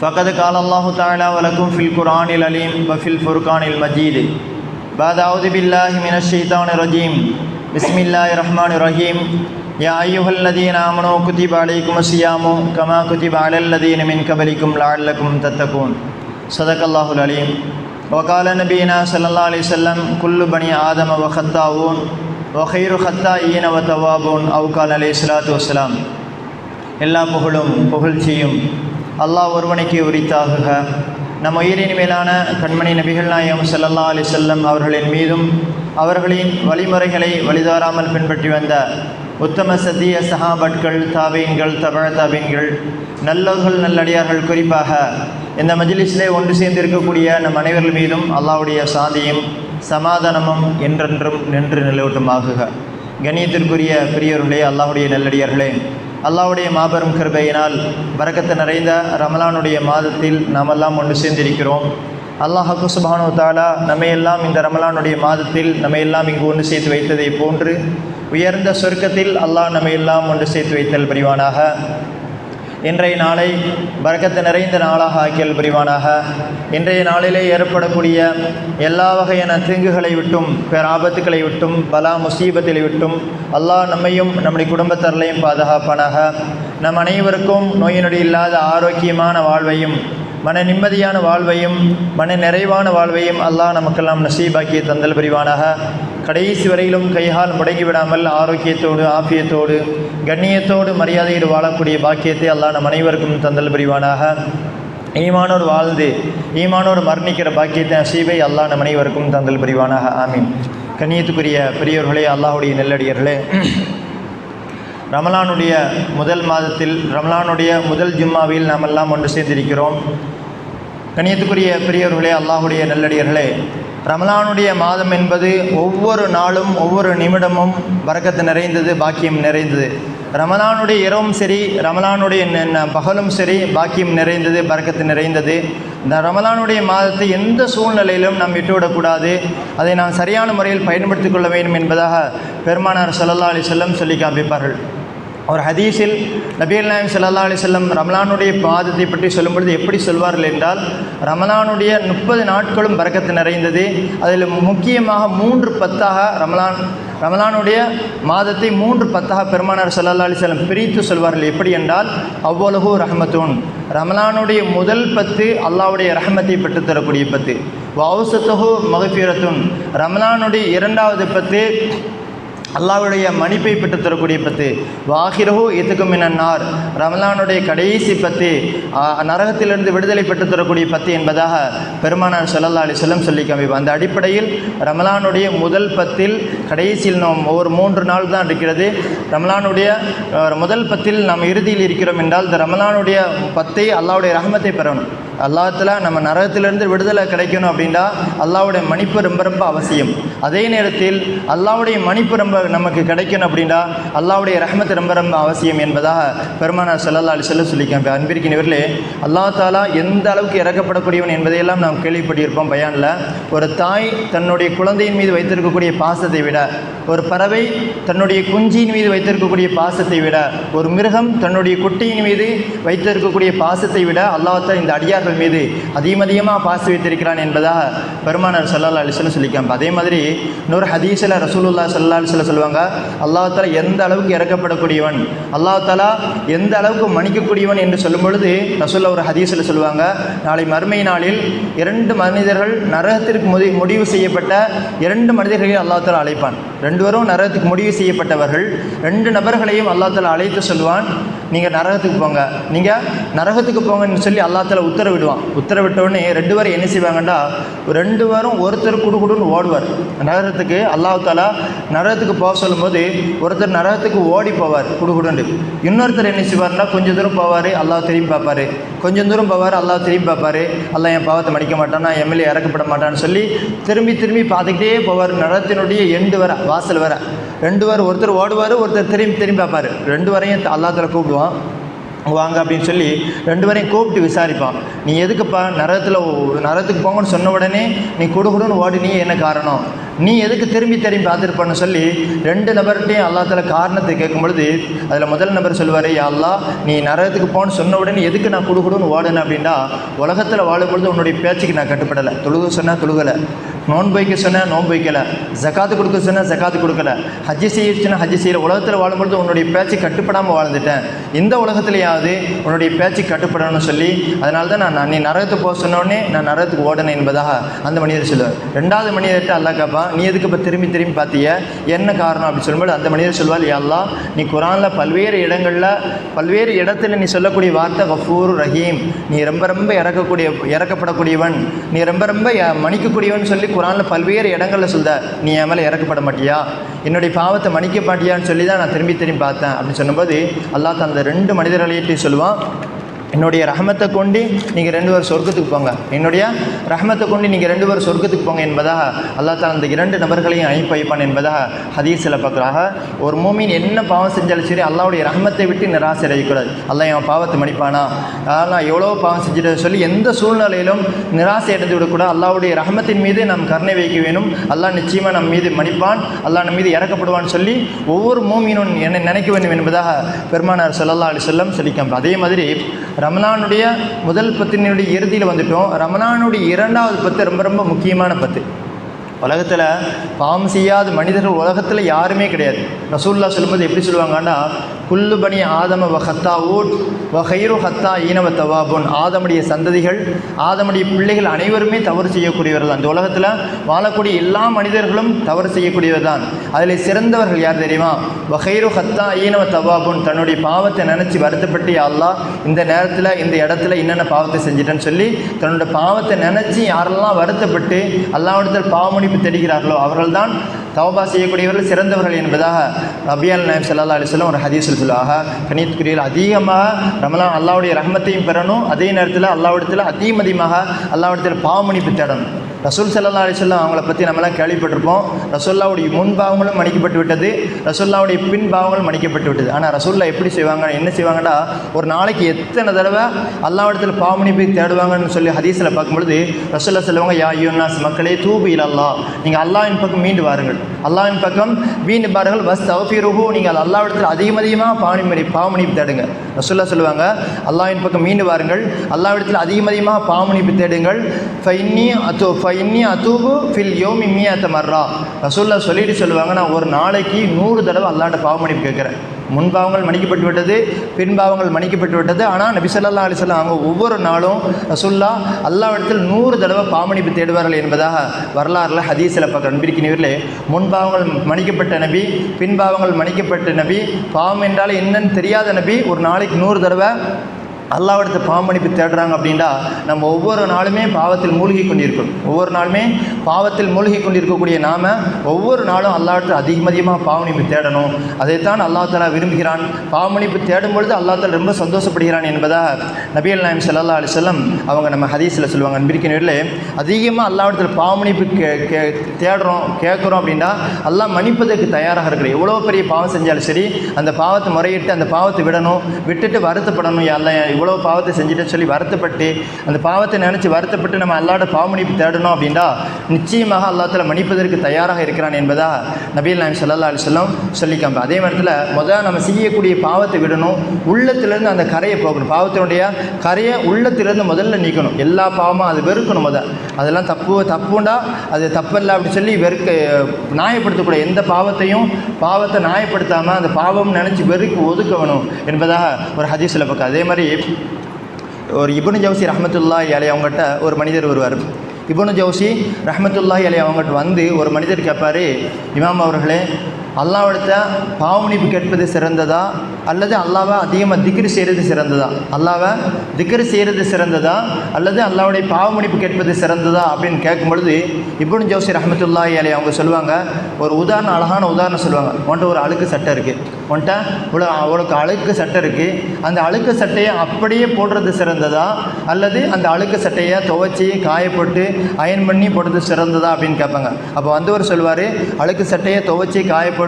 فقد قال الله تعالى ولكم في القرآن العليم وفي الفرقان المجيد بعد أعوذ بالله من الشيطان الرجيم بسم الله الرحمن الرحيم يا أيها الذين آمنوا كتب عليكم الصيام كما كتب على الذين من قبلكم لعلكم تتقون صدق الله العليم وقال نبينا صلى الله عليه وسلم كل بني آدم وخطاؤون وخير خطائين وتوابون أو قال عليه الصلاة والسلام எல்லா புகழும் புகழ்ச்சியும் அல்லாஹ் ஒருவனைக்கு உரித்தாகுக. நம் உயிரின் மேலான கண்மணி நபிகள் நாயகம் செல்லல்லா அலி செல்லம் அவர்களின் மீதும் அவர்களின் வழிமுறைகளை வழிதாராமல் பின்பற்றி வந்த உத்தம சத்திய சஹாபட்கள் தாபீன்கள் தபழ தாபீன்கள் நல்லவர்கள் நல்லடியார்கள் குறிப்பாக இந்த மஜிலிஸிலே ஒன்று சேர்ந்திருக்கக்கூடிய நம் அனைவர்கள் மீதும் அல்லாவுடைய சாந்தியும் சமாதானமும் என்றென்றும் நின்று நிலவட்டுமாகுக. கணியத்திற்குரிய பெரியவர்களே அல்லாவுடைய நல்லடியார்களே அல்லாவுடைய மாபெரும் கிருபையினால் வரக்கத்து நிறைந்த ரமலானுடைய மாதத்தில் நாமெல்லாம் ஒன்று சேர்ந்திருக்கிறோம். அல்லாஹாக்கு சுபானு தாலா நம்மையெல்லாம் இந்த ரமலானுடைய மாதத்தில் நம்மையெல்லாம் இங்கு ஒன்று சேர்த்து வைத்ததை போன்று உயர்ந்த சொர்க்கத்தில் அல்லாஹ் நம்மையெல்லாம் ஒன்று சேர்த்து வைத்தல் புரிவானாக. இன்றைய நாளை பரக்கத்து நிறைந்த நாளாக ஆக்கியல் புரிவானாக. இன்றைய நாளிலே ஏற்படக்கூடிய எல்லா வகையான தீங்குகளை விட்டும் பேராபத்துக்களை விட்டும் பலா முசீபத்தை விட்டும் அல்லாஹ் நம்மையும் நம்முடைய குடும்பத்தரலையும் பாதுகாப்பானாக. நம் அனைவருக்கும் நோய் நொடி இல்லாத ஆரோக்கியமான வாழ்வையும் மன நிம்மதியான வாழ்வையும் மன நிறைவான வாழ்வையும் அல்லாஹ் நமக்கெல்லாம் நசீபாக்கி தந்தல் புரிவானாக. கடைசி வரையிலும் கைகால் முடங்கிவிடாமல் ஆரோக்கியத்தோடு ஆபியத்தோடு கண்ணியத்தோடு மரியாதையோடு வாழக்கூடிய பாக்கியத்தை அல்லாஹ் நம் அனைவருக்கும் தந்தல் புரிவானாக. ஈமானோடு வாழ்ந்து ஈமானோடு மரணிக்கிற பாக்கியத்தை அசீவை அல்லாஹ் நம் அனைவருக்கும் தந்தல் புரிவானாக. ஆமீன். கண்ணியத்துக்குரிய பெரியவர்களே அல்லாஹுடைய நெல்லடியர்களே ரமலானுடைய முதல் மாதத்தில் ரமலானுடைய முதல் ஜும்மாவில் நாம் எல்லாம் ஒன்று சேர்ந்திருக்கிறோம். கணியத்துக்குரிய பெரியவர்களே அல்லாஹுடைய நல்லடியர்களே ரமலானுடைய மாதம் என்பது ஒவ்வொரு நாளும் ஒவ்வொரு நிமிடமும் வரக்கத்து நிறைந்தது பாக்கியம் நிறைந்தது. ரமலானுடைய இரவும் சரி ரமலானுடைய பகலும் சரி பாக்கியம் நிறைந்தது பறக்கத்து நிறைந்தது. இந்த ரமலானுடைய மாதத்தை எந்த சூழ்நிலையிலும் நாம் விட்டுவிடக்கூடாது. அதை நாம் சரியான முறையில் பயன்படுத்திக் கொள்ள வேண்டும் என்பதாக பெருமானார் சல்லல்லா அலி செல்லம் சொல்லி காண்பிப்பார்கள். ஒரு ஹதீஸில் நபீல் நாயம் சல்லா அலி செல்லம் ரமலானுடைய பாதத்தை பற்றி சொல்லும் பொழுது எப்படி சொல்வார்கள் என்றால் ரமலானுடைய முப்பது நாட்களும் பறக்கத்து நிறைந்தது. அதில் முக்கியமாக மூன்று பத்தாக ரமலான் ரமலானுடைய மாதத்தை மூன்று பத்தாக பெருமானார் சல்லா அலி செல்லம் பிரித்து சொல்வார்கள். எப்படி என்றால் அவ்வளவு ரஹமத்தூன். ரமலானுடைய முதல் பத்து அல்லாவுடைய ரஹமத்தை பெற்றுத்தரக்கூடிய பத்து. வவுசத்தகு மகஃபிரத்துன் ரமலானுடைய இரண்டாவது பத்து அல்லாவுடைய மன்னிப்பை பெற்றுத் தரக்கூடிய பத்து. வாகிரஹு எத்துக்கும் மினன்னார் ரமலானுடைய கடைசி பத்து. நரகத்திலிருந்து விடுதலை பெற்றுத்தரக்கூடிய பத்து என்பதாக பெருமானார் ஸல்லல்லாஹு அலி செல்லம் சொல்லி காமிப்போம் அந்த அடிப்படையில் ரமலானுடைய முதல் பத்தில் கடைசியில் நாம் ஒரு மூன்று நாள் தான் இருக்கிறது. ரமலானுடைய முதல் பத்தில் நாம் இறுதியில் இருக்கிறோம் என்றால் இந்த ரமலானுடைய பத்தை அல்லாவுடைய ரஹமத்தை பெறணும். அல்லாத்தில் நம்ம நரகத்திலிருந்து விடுதலை கிடைக்கணும் அப்படின்னா அல்லாவுடைய மன்னிப்பு ரொம்ப ரொம்ப அவசியம். அதே நேரத்தில் அல்லாஹ்வுடைய மன்னிப்பு ரொம்ப நமக்கு கிடைக்கணும் அப்படின்னா அல்லாவுடைய ரஹமத் ரொம்ப ரொம்ப அவசியம் என்பதாக பெருமானார் ஸல்லல்லாஹு செல்ல வஸல்லம் சொல்லிக்காங்க அன்பிருக்கிறவர்களே அல்லா தாலா எந்த அளவுக்கு இறக்கப்படக்கூடியவன் என்பதையெல்லாம் நாம் கேள்விப்பட்டிருப்போம் பயானில். ஒரு தாய் தன்னுடைய குழந்தையின் மீது வைத்திருக்கக்கூடிய பாசத்தை விட ஒரு பறவை தன்னுடைய குஞ்சியின் மீது வைத்திருக்கக்கூடிய பாசத்தை விட ஒரு மிருகம் தன்னுடைய குட்டியின் மீது வைத்திருக்கக்கூடிய பாசத்தை விட அல்லாத்தால் இந்த அடியார் அடியார்கள் மீது அதிகம் அதிகமாக பாசு வைத்திருக்கிறான் என்பதாக பெருமானார் சல்லா அலிஸ்லம் சொல்லிக்காம அதே மாதிரி இன்னொரு ஹதீஸில் ரசூலுல்லா சல்லா அலிஸ்ல சொல்லுவாங்க அல்லாஹ் தாலா எந்த அளவுக்கு இறக்கப்படக்கூடியவன் அல்லாஹ் தாலா எந்த அளவுக்கு மன்னிக்கக்கூடியவன்? என்று சொல்லும் பொழுது ரசூல்லா ஒரு ஹதீஸில் சொல்லுவாங்க நாளை மறுமை நாளில் இரண்டு மனிதர்கள் நரகத்திற்கு முடி முடிவு செய்யப்பட்ட இரண்டு மனிதர்களை அல்லாஹ் தாலா அழைப்பான். ரெண்டு பேரும் நரகத்துக்கு முடிவு செய்யப்பட்டவர்கள். ரெண்டு நபர்களையும் அல்லாஹ் தாலா அழைத்து சொல்வான். நீங்கள் நரகத்துக்கு போங்க. நீங்கள் நரகத்துக்கு போங்கன்னு சொல்லி அல்லாத்தில் உத்தரவிடுவான். உத்தரவிட்டவுடனே ரெண்டு பேரும் என்ன செய்வாங்கண்டா ரெண்டு பேரும் ஒருத்தர் குடு குடுன்னு ஓடுவார். நரகத்துக்கு அல்லாஹ் நரகத்துக்கு போக சொல்லும்போது ஒருத்தர் நரகத்துக்கு ஓடி போவார் குடுகுடுன்னு இன்னொருத்தர் என்ன செய்வார்னா கொஞ்சம் தூரம் போவார் அல்லாஹ் திரும்பி பார்ப்பார். கொஞ்சம் தூரம் போவார் அல்லாஹ் திரும்பி பார்ப்பார். அல்லா என் பாவத்தை மடிக்க மாட்டான் நான் எம்எல்ஏ இறக்கப்பட மாட்டான்னு சொல்லி திரும்பி திரும்பி பார்த்துக்கிட்டே போவார். நரகத்தினுடைய எண்டு வர வாசல் வர. ரெண்டு பேர் ஒருத்தர் ஓடுவார் ஒருத்தர் திரும்பி திரும்பி பார்ப்பார். ரெண்டு வரையும் அல்லாத்தில் கூப்பிடுவான். வாங்க அப்படின்னு சொல்லி ரெண்டு பேரையும் கூப்பிட்டு விசாரிப்பான். நீ எதுக்குப்பா நரகத்தில் நரகத்துக்கு போங்கன்னு சொன்ன உடனே நீ கொடுக்கணும்னு ஓடி நீ என்ன காரணம்? நீ எதுக்கு திரும்பி திரும்பி பார்த்துருப்பான்னு சொல்லி ரெண்டு நபர்கிட்டையும் அல்லாத்தால காரணத்தை கேட்கும் பொழுது அதில் முதல் நபர் சொல்லுவார் அல்லா அல்லாஹ் நீ நரகத்துக்கு போன்னு சொன்ன உடனே எதுக்கு நான் கொடுக்கணும்னு ஓடுனேன் அப்படின்னா உலகத்தில் வாழும் பொழுது உன்னுடைய பேச்சுக்கு நான் கட்டுப்படலை. தொழுக சொன்னால் தொழுகலை. நோன்பு வைக்க சொன்னால் நோன்பு வைக்கலை ஜக்காத்து கொடுக்க சொன்னால் ஜக்காத்து கொடுக்கல. ஹஜ்ஜி செய்யச்சுன்னா ஹஜ்ஜி செய்யல. உலகத்தில் வாழும்பொழுது உன்னுடைய பேச்சு கட்டுப்படாமல் வாழ்ந்துட்டேன். இந்த உலகத்திலேயாவது உன்னுடைய பேச்சு கட்டுப்படணும்னு சொல்லி அதனால தான் நான் நீ நரகத்துக்கு போக சொன்னோடனே நான் நரகத்துக்கு ஓடினேன் என்பதாக அந்த மனிதர் சொல்லுவார். ரெண்டாவது மனிதர்கிட்ட அல்லா கேட்பான் நீ எதுக்கு இப்போ திரும்பி திரும்பி பார்த்திய என்ன காரணம்? அப்படி சொல்லும்போது அந்த மனிதர் சொல்வார் யா அல்லாஹ் நீ குரானில் பல்வேறு இடங்களில் பல்வேறு இடத்துல நீ சொல்லக்கூடிய வார்த்தை கஃபூர் ரஹீம். நீ ரொம்ப ரொம்ப இறக்கக்கூடிய இறக்கப்படக்கூடியவன். நீ ரொம்ப ரொம்ப மன்னிக்கக்கூடியவன் சொல்லி குரானில் பல்வேறு இடங்களில் சொல்த நீ என் மேலே இறக்கப்பட மாட்டியா? என்னுடைய பாவத்தை மன்னிக்க மாட்டியான்னு சொல்லி தான் நான் திரும்பி திரும்பி பார்த்தேன். அப்படின்னு சொன்னபோது அல்லாஹ் அந்த ரெண்டு மனிதர்களையிட்டையும் சொல்லுவான் என்னுடைய ரஹமத்தை கொண்டு நீங்கள் ரெண்டு பேரும் சொர்க்கத்துக்கு போங்க. என்னுடைய ரஹமத்தை கொண்டு நீங்கள் ரெண்டு பேரும் சொர்க்கத்துக்கு போங்க என்பதாக அல்லாஹ் தாலா அந்த இரண்டு நபர்களையும் அனுப்பி வைப்பான் என்பதாக ஹதீஸில் பார்க்குறாங்க. ஒரு மூமின் என்ன பாவம் செஞ்சாலும் சரி அல்லாவுடைய ரஹமத்தை விட்டு நிராசை அடையக்கூடாது. அல்லா என் பாவத்தை மன்னிப்பானா? ஆஹ் நான் எவ்வளோ பாவம் செஞ்சுட்டு சொல்லி எந்த சூழ்நிலையிலும் நிராசை அடைந்து விடக்கூடாது. அல்லாவுடைய ரஹமத்தின் மீது நாம் கருணை வைக்க வேணும். அல்லாஹ் நிச்சயமாக நம் மீது மன்னிப்பான். அல்லாஹ் நம் மீது இறக்கப்படுவான்னு சொல்லி ஒவ்வொரு மூமினும் என்னை நினைக்க வேண்டும் என்பதாக பெருமானார் சொல்லல்லா அலி சொல்லம் சொல்லிக்காம அதே மாதிரி ரமலானுடைய முதல் பத்தினுடைய இறுதியில் வந்துட்டோம். ரமலானுடைய இரண்டாவது பத்து ரொம்ப ரொம்ப முக்கியமான பத்து. உலகத்தில் பாவம் செய்யாத மனிதர்கள் உலகத்தில் யாருமே கிடையாது. ரசூல்லா சொல்லும்போது எப்படி சொல்லுவாங்கன்னா குல்லு பனி ஆதம வ ஹத்தா ஊட் வ ஹைரு ஹத்தா ஈனவ தவாபுன். ஆதமுடைய சந்ததிகள் ஆதமுடைய பிள்ளைகள் அனைவருமே தவறு செய்யக்கூடியவர்கள் தான். இந்த உலகத்தில் வாழக்கூடிய எல்லா மனிதர்களும் தவறு செய்யக்கூடியவர் தான். அதில் சிறந்தவர்கள் யார் தெரியுமா? வ ஹைரு ஹத்தா ஈனவ தவாபுன். தன்னுடைய பாவத்தை நினச்சி வருத்தப்பட்டு "யா அல்லாஹ் இந்த நேரத்தில் இந்த இடத்துல என்னென்ன பாவத்தை செஞ்சிட்டேன்னு சொல்லி தன்னோட பாவத்தை நினச்சி யாரெல்லாம் வருத்தப்பட்டு அல்லாவிடத்தில் பாவமணிப்பு தெரிகிறார்களோ அவர்கள்தான் தவபா செய்யக்கூடியவர்கள் சிறந்தவர்கள் என்பதாக அபியால் நாயம் சல்லா அலிஸ்லாம் ஒரு ஹதீஸில் சொல்லுவாங்க. கணியத்துக்குரியவர் அதிகமாக ரமலான் அல்லாவுடைய ரஹமத்தையும் பெறணும். அதே நேரத்தில் அல்லாவிடத்தில் அதிகம் அல்லாவிடத்தில் பாவமணிப்பு தேடணும் ரசூல் சல்லா அலிஸ்லாம் அவங்கள பற்றி நம்மளாம் கேள்விப்பட்டிருப்போம். ரசோல்லாவுடைய முன் பாவங்களும் மன்னிக்கப்பட்டு விட்டது. ரசோல்லாவுடைய பின் பாவங்களும் மன்னிக்கப்பட்டு விட்டது. ஆனால் ரசோல்லா எப்படி செய்வாங்க? என்ன செய்வாங்கன்னா ஒரு நாளைக்கு எத்தனை தடவை அல்லாவிடத்தில் போய் தேடுவாங்கன்னு சொல்லி ஹதீஸில் பார்க்கும்பொழுது ரசோல்லா சொல்லுவாங்க யா யூனாஸ் மக்களே தூபு இல்லல்லா நீங்கள் அல்லாவின் பக்கம் மீண்டு வாருங்கள். அல்லாவின் பக்கம் மீண்டு பாருங்கள் வஸ் தவஃபிருஹு நீங்கள் அல்லாவிடத்தில் அதிகம் அதிகமாக பாவமணி பாவமணிப்பு தேடுங்க. ரசோல்லா சொல்லுவாங்க அல்லாவின் பக்கம் மீண்டு வாருங்கள். அல்லாவிடத்தில் அதிகம் அதிகமாக பாவமணிப்பு தேடுங்கள். ஃபைன்னி ஃபை இன்னி அத்தூபு ஃபில் யோமி மியாத்த மர்ரா ரசூல்லா சொல்லிட்டு சொல்லுவாங்க நான் ஒரு நாளைக்கு நூறு தடவை அல்லாட்ட பாவமடிப்பு கேட்குறேன். முன்பாவங்கள் மன்னிக்கப்பட்டு விட்டது பின்பாவங்கள் மன்னிக்கப்பட்டு விட்டது. ஆனால் நபி ஸல்லல்லாஹு அலைஹி அவங்க ஒவ்வொரு நாளும் ரசூல்லா அல்லாவிடத்தில் நூறு தடவை பாவமன்னிப்பு தேடுவார்கள் என்பதாக வரலாறுல ஹதீஸில் பார்க்க அன்பிருக்கிறவர்களே முன்பாவங்கள் மன்னிக்கப்பட்ட நபி பின்பாவங்கள் மணிக்கப்பட்ட மன்னிக்கப்பட்ட நபி பாவம் என்றால் என்னன்னு தெரியாத நபி ஒரு நாளைக்கு நூறு தடவை அல்லாவிடத்தை பாவமன்னிப்பு தேடுறாங்க அப்படின்னா நம்ம ஒவ்வொரு நாளுமே பாவத்தில் மூழ்கி கொண்டிருக்கோம் ஒவ்வொரு நாளுமே பாவத்தில் மூழ்கி கொண்டிருக்கக்கூடிய நாம ஒவ்வொரு நாளும் அல்லாவிடத்தில் அதிகம் அதிகமாக தேடணும். அதைத்தான் அல்லாஹ் தாலா விரும்புகிறான். பாவமணிப்பு தேடும் பொழுது அல்லாஹ் தாலா ரொம்ப சந்தோஷப்படுகிறான் என்பதாக நபியல் நாயம் சல்லா அலி செல்லம் அவங்க நம்ம ஹதீஸில் சொல்லுவாங்க. அன்பிருக்கிறவர்களே அதிகமாக அல்லாவிடத்தில் பாவமணிப்பு கே கே தேடுறோம் கேட்குறோம் அப்படின்னா அல்லாஹ் மன்னிப்பதற்கு தயாராக இருக்கிற எவ்வளோ பெரிய பாவம் செஞ்சாலும் சரி அந்த பாவத்தை முறையிட்டு அந்த பாவத்தை விடணும் விட்டுட்டு வருத்தப்படணும். எல்லாம் இவ்வளோ பாவத்தை செஞ்சுட்டேன்னு சொல்லி வருத்தப்பட்டு அந்த பாவத்தை நினச்சி வருத்தப்பட்டு நம்ம அல்லாட பாவமணிப்பு தேடணும் அப்படின்னா நிச்சயமாக அல்லாத்தில் மன்னிப்பதற்கு தயாராக இருக்கிறான் என்பதாக நபீல் நாயம் சல்லா அலிஸ்லாம் சொல்லிக்காம அதே நேரத்தில் முதல்ல நம்ம செய்யக்கூடிய பாவத்தை விடணும் உள்ளத்திலேருந்து அந்த கரையை போகணும். பாவத்தினுடைய கரையை உள்ளத்திலேருந்து முதல்ல நீக்கணும். எல்லா பாவமும் அது வெறுக்கணும் முதல் அதெல்லாம் தப்பு தப்புண்டா? அது தப்பில்ல அப்படின்னு சொல்லி வெறுக்க நியாயப்படுத்தக்கூடிய எந்த பாவத்தையும் பாவத்தை நியாயப்படுத்தாமல் அந்த பாவம் நினச்சி வெறுக்கு ஒதுக்கணும் என்பதாக ஒரு ஹதீஸில் பக்கம் அதே மாதிரி ஒரு இபுனு ஜவுசி ரஹமத்துல்லாஹி அலை அவங்ககிட்ட ஒரு மனிதர் வருவார். இபுனு ஜவுசி ரஹமத்துல்லாஹி அலை அவங்ககிட்ட வந்து ஒரு மனிதர் கேட்பார் இமாம் அவர்களே அல்லாவிடத்த பாவமன்னிப்பு கேட்பது சிறந்ததா? அல்லது அல்லாவை அதிகமாக திக்ரு செய்கிறது சிறந்ததா? அல்லாவை திக்ரு செய்கிறது சிறந்ததா? அல்லது அல்லாவுடைய பாவ கேட்பது சிறந்ததா அப்படின்னு கேட்கும் பொழுது இப்னு ஜோசி ரஹமத்துல்லா அலி அவங்க சொல்லுவாங்க ஒரு உதாரணம் அழகான உதாரணம் சொல்லுவாங்க. உன்ட்ட ஒரு அழுக்கு சட்டை இருக்குது உன்ட்ட இவ்வளோ அவளுக்கு அழுக்கு சட்டை இருக்குது அந்த அழுக்கு சட்டையை அப்படியே போடுறது சிறந்ததா? அல்லது அந்த அழுக்கு சட்டையை துவைச்சி காயப்போட்டு அயன் பண்ணி போடுறது சிறந்ததா அப்படின்னு கேட்பாங்க. அப்போ வந்தவர் சொல்லுவார் அழுக்கு சட்டையை துவைச்சி காயப்போட்டு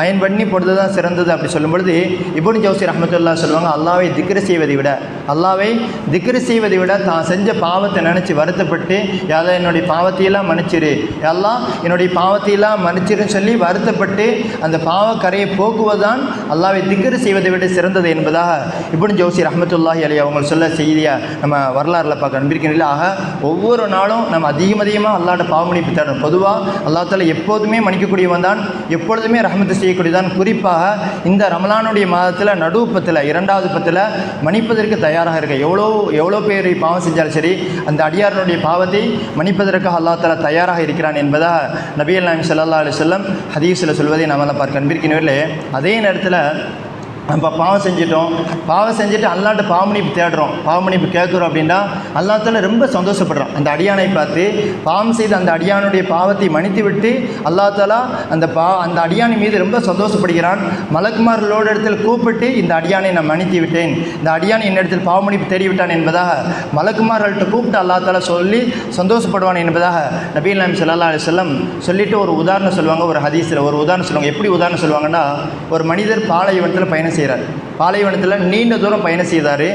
அயன் பண்ணி போடுறது தான் சிறந்தது அப்படி சொல்லும் பொழுது இப்னு ஜோசி ரஹமத்துல்லா சொல்லுவாங்க அல்லாவை திக்ரு செய்வதை விட அல்லாவை திக்ரு செய்வதை விட தான் செஞ்ச பாவத்தை நினச்சி வருத்தப்பட்டு யாரா என்னுடைய பாவத்தையெல்லாம் மன்னிச்சிரு. எல்லாம் என்னுடைய பாவத்தையெல்லாம் மன்னிச்சிருன்னு சொல்லி வருத்தப்பட்டு அந்த பாவக்கரையை போக்குவதுதான் அல்லாவை திக்ரு செய்வதை விட சிறந்தது என்பதாக இபுன் ஜோசி ரஹமத்துல்லாஹி அலி அவங்க சொல்ல செய்தியை நம்ம வரலாறுல பார்க்க நம்பியிருக்கிறீங்களா? ஆக ஒவ்வொரு நாளும் நம்ம அதிகம் அதிகமாக அல்லாட்ட பாவமணிப்பு தேடணும். பொதுவாக அல்லா எப்போதுமே மன்னிக்கக்கூடியவன் தான் எப்பொழுதுமே ரஹமத்து செய்யக்கூடியதான் குறிப்பாக இந்த ரமலானுடைய மாதத்தில் நடு பத்தில் இரண்டாவது பத்தில் மன்னிப்பதற்கு தயாராக இருக்க. எவ்வளோ எவ்வளோ பேர் பாவம் செஞ்சாலும் சரி அந்த அடியாரனுடைய பாவத்தை மன்னிப்பதற்காக அல்லா தலா தயாராக இருக்கிறான் என்பதாக நபியல் நாயம் சல்லா அலி சொல்லம் ஹதீஸில் சொல்வதை நம்மளாம் பார்க்க அன்பிருக்கிறவர்களே அதே நேரத்தில் நம்ம பாவம் செஞ்சிட்டோம். பாவம் செஞ்சுட்டு அல்லாட்ட பாவமணிப்பு தேடுறோம். பாவமணிப்பு கேட்குறோம் அப்படின்னா அல்லாத்தால ரொம்ப சந்தோஷப்படுறோம். அந்த அடியானை பார்த்து பாவம் செய்து அந்த அடியானுடைய பாவத்தை மன்னித்து விட்டு அல்லா அந்த பா அந்த அடியானை மீது ரொம்ப சந்தோஷப்படுகிறான். மலக்குமார்களோட இடத்தில் கூப்பிட்டு இந்த அடியானை நான் மன்னித்து விட்டேன். இந்த அடியானை என்னிடத்தில் பாவமணிப்பு தேடி விட்டான் என்பதாக மலக்குமார்கள்ட்ட கூப்பிட்டு அல்லா சொல்லி சந்தோஷப்படுவான் என்பதாக நபீல் நாயம் சல்லா அலி செல்லம் சொல்லிவிட்டு ஒரு உதாரணம் சொல்லுவாங்க ஒரு ஹதீஸில். ஒரு உதாரணம் சொல்லுவாங்க. எப்படி உதாரணம் சொல்லுவாங்கன்னா ஒரு மனிதர் பாலைவனத்தில் பயணம் செய்கிறார் பாலைவனத்தில் நீண்ட தூரம் பயணம் செய்தார்.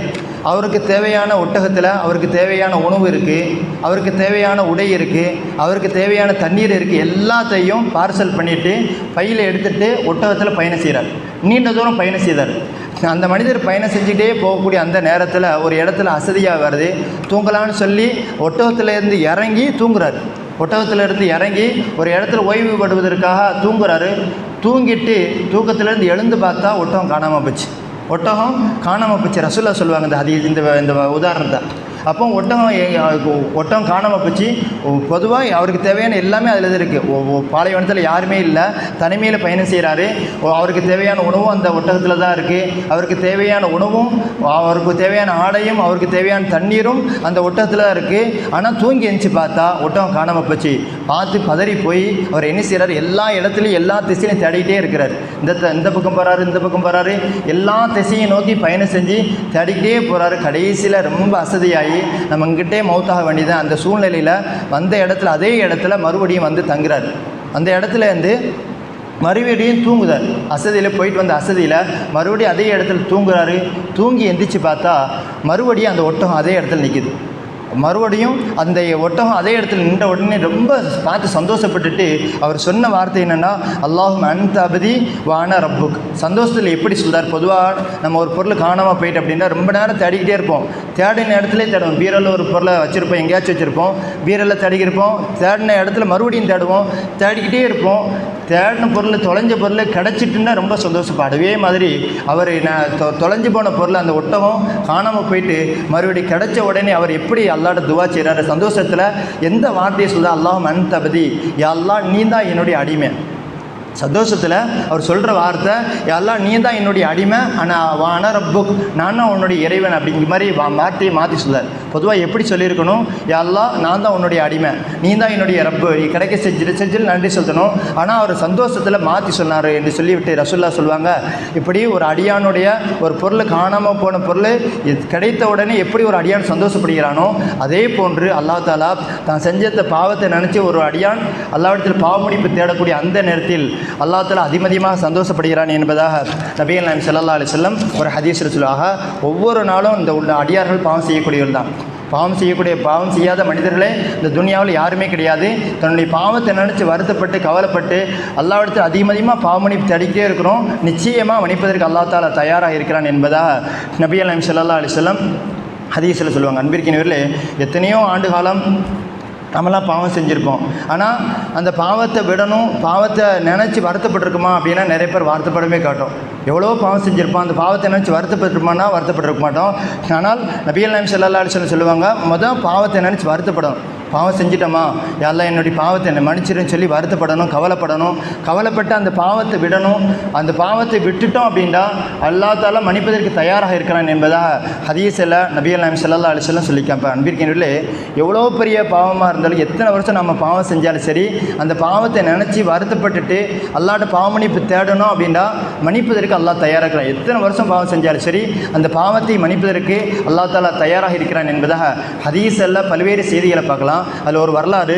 அவருக்கு தேவையான ஒட்டகத்தில் அவருக்கு தேவையான உணவு இருக்குது அவருக்கு தேவையான உடை இருக்குது அவருக்கு தேவையான தண்ணீர் இருக்குது எல்லாத்தையும் பார்சல் பண்ணிவிட்டு பையில் எடுத்துகிட்டு ஒட்டகத்தில் பயணம் செய்கிறார் நீண்ட தூரம் பயணம் செய்தார். அந்த மனிதர் பயணம் செஞ்சுட்டே போகக்கூடிய அந்த நேரத்தில் ஒரு இடத்துல அசதியாக வருது. தூங்கலான்னு சொல்லி ஒட்டகத்திலேருந்து இறங்கி தூங்குறாரு. ஒட்டகத்திலிருந்து இறங்கி ஒரு இடத்துல ஓய்வு படுவதற்காக தூங்குறாரு. தூங்கிட்டு தூக்கத்துலேருந்து எழுந்து பார்த்தா ஒட்டகம் காணாமல் போச்சு. ஒட்டகம் காணாமல் போச்சு. ரசுல்லா சொல்லுவாங்க இந்த ஹதி இந்த இந்த உதாரணத்தை. அப்போ ஒட்டகம் ஒட்டகம் காணாமல் போச்சு. பொதுவாக அவருக்கு தேவையான எல்லாமே அதில் இருக்குது பாலைவனத்தில் யாருமே இல்லை. தனிமையில் பயணம் செய்கிறாரு அவருக்கு தேவையான உணவும் அந்த ஒட்டகத்தில் தான் இருக்குது அவருக்கு தேவையான உணவும் அவருக்கு தேவையான ஆடையும் அவருக்கு தேவையான தண்ணீரும் அந்த ஒட்டகத்தில் தான் இருக்குது ஆனால் தூங்கி எழுந்துச்சு பார்த்தா ஒட்டகம் காணாமல் போச்சு. பார்த்து பதறி போய் அவர் என்ன செய்கிறார் எல்லா இடத்துலையும் எல்லா திசையிலையும் தேடிக்கிட்டே இருக்கிறார். இந்த இந்த பக்கம் போகிறாரு இந்த பக்கம் போகிறாரு எல்லா திசையும் நோக்கி பயணம் செஞ்சு தேடிக்கிட்டே போகிறாரு கடைசியில் ரொம்ப அசதியாகி நம்ம இங்கிட்டே மௌத்தாக வேண்டியது அந்த சூழ்நிலையில் வந்த இடத்துல அதே இடத்துல மறுபடியும் வந்து தங்குறாரு. அந்த இடத்துல இருந்து மறுபடியும் தூங்குதார். அசதியில் போயிட்டு வந்த அசதியில் மறுபடியும் அதே இடத்துல தூங்குறாரு. தூங்கி எந்திரிச்சு பார்த்தா மறுபடியும் அந்த ஒட்டகம் அதே இடத்துல நிற்கிது மறுபடியும் அந்த ஒட்டகம் அதே இடத்துல நின்ற உடனே ரொம்ப பார்த்து சந்தோஷப்பட்டுட்டு அவர் சொன்ன வார்த்தை என்னென்னா அல்லாஹும் அன்த அபதி வான ரப்புக். சந்தோஷத்தில் எப்படி சொல்கிறார் பொதுவாக நம்ம ஒரு பொருள் காணாமல் போயிட்டு அப்படின்னா ரொம்ப நேரம் தேடிக்கிட்டே இருப்போம். தேடின இடத்துல தேடுவோம். பீரலில் ஒரு பொருளை வச்சுருப்போம் எங்கேயாச்சும் வச்சுருப்போம். பீரலில் தேடிக்கிருப்போம் தேடின இடத்துல மறுபடியும் தேடுவோம். தேடிக்கிட்டே இருப்போம். தேடின பொருள் தொலைஞ்ச பொருள் கிடச்சிட்டுன்னா ரொம்ப சந்தோஷப்பாடு அதே மாதிரி அவர் நான் தொ- தொலைஞ்சு போன பொருள் அந்த ஒட்டகம் காணாமல் போயிட்டு மறுபடியும் கிடைச்ச உடனே அவர் எப்படி அல்லாட துவா செய்கிறாரு சந்தோஷத்தில் எந்த வார்த்தையை சொல்ல அல்லாஹ் மன் தபதி அல்லாஹ் நீ தான் என்னுடைய அடிமை. சந்தோஷத்தில் அவர் சொல்கிற வார்த்தை எல்லாம் நீ தான் என்னுடைய அடிமை. ஆனால் வான ரப்புக். நான் தான் உன்னுடைய இறைவன். அப்படிங்கிற மாதிரி வா வார்த்தையை மாற்றி சொல்லார். பொதுவாக எப்படி சொல்லியிருக்கணும்? எல்லாம் நான் தான் உன்னுடைய அடிமை. நீ தான் என்னுடைய ரப்பு. நீ கிடைக்க செஞ்சு செஞ்சு நன்றி சொல்லணும். ஆனால் அவர் சந்தோஷத்தில் மாற்றி சொன்னார் என்று சொல்லிவிட்டு ரசுல்லா சொல்லுவாங்க இப்படி ஒரு அடியானுடைய ஒரு பொருள் காணாமல் போன பொருள் இது கிடைத்த உடனே எப்படி ஒரு அடியான் சந்தோஷப்படுகிறானோ அதே போன்று அல்லாஹ் தாலா தான் செஞ்ச பாவத்தை நினச்சி ஒரு அடியான் அல்லாவிடத்தில் பாவமுடிப்பு தேடக்கூடிய அந்த நேரத்தில் அல்லாத்தில் அதிமதியமாக சந்தோஷப்படுகிறான் என்பதாக நபிகள் நாயம் செல்லல்லா அலி செல்லம் ஒரு ஹதீஸில் சொல்லுவாக ஒவ்வொரு நாளும் இந்த உள்ள அடியார்கள் பாவம் செய்யக்கூடியவர்கள் தான். பாவம் செய்யக்கூடிய பாவம் செய்யாத மனிதர்களே இந்த துனியாவில் யாருமே கிடையாது. தன்னுடைய பாவத்தை நினச்சி வருத்தப்பட்டு கவலைப்பட்டு அல்லாவிடத்தில் அதிகம் அதிகமாக பாவமணிப்பு தடிக்கிட்டே இருக்கிறோம். நிச்சயமாக மன்னிப்பதற்கு அல்லா தாலா தயாராக இருக்கிறான் என்பதாக நபி அலம் சல்லா செல்லம் ஹதீஸில் சொல்லுவாங்க. அன்பிற்கினவர்களே எத்தனையோ ஆண்டு காலம் நம்மளாம் பாவம் செஞ்சுருப்போம். ஆனால் அந்த பாவத்தை விடணும் பாவத்தை நினச்சி வருத்தப்பட்டிருக்குமா அப்படின்னா நிறைய பேர் வருத்தப்படவே காட்டும். எவ்வளோ பாவம் செஞ்சுருப்போம் அந்த பாவத்தை நினச்சி வருத்தப்பட்டிருப்போம்னா வருத்தப்பட்டிருக்க மாட்டோம். ஆனால் நபியல் நாயம் சல்லா அலிஸ்லம் சொல்லுவாங்க மொதல் பாவத்தை நினச்சி வருத்தப்படும் பாவம் செஞ்சிட்டோமா? எல்லாம் என்னுடைய பாவத்தை என்னை மன்னிச்சிருன்னு சொல்லி வருத்தப்படணும் கவலைப்படணும். கவலைப்பட்டு அந்த பாவத்தை விடணும். அந்த பாவத்தை விட்டுட்டோம் அப்படின்னா அல்லா தாலா மன்னிப்பதற்கு தயாராக இருக்கிறான் என்பதாக ஹதீஸில் நபியல் நாயம் சல்லா அலிசல்லாம் சொல்லிக்காப்ப அன்பிற்கின்றே எவ்வளோ பெரிய பாவமாக இருந்தாலும் எத்தனை வருஷம் நம்ம பாவம் செஞ்சாலும் சரி அந்த பாவத்தை நினச்சி வருத்தப்பட்டுட்டு அல்லாட்ட பாவ தேடணும் அப்படின்னா மன்னிப்பதற்கு அல்லாஹ் தயாராக இருக்கிறான் எத்தனை வருஷம் பாவம் செஞ்சாலும் சரி அந்த பாவத்தை மன்னிப்பதற்கு அல்லா தாலா தயாராக இருக்கிறான் என்பதாக ஹதீஸில் பல்வேறு செய்திகளை பார்க்கலாம். அதில் ஒரு வரலாறு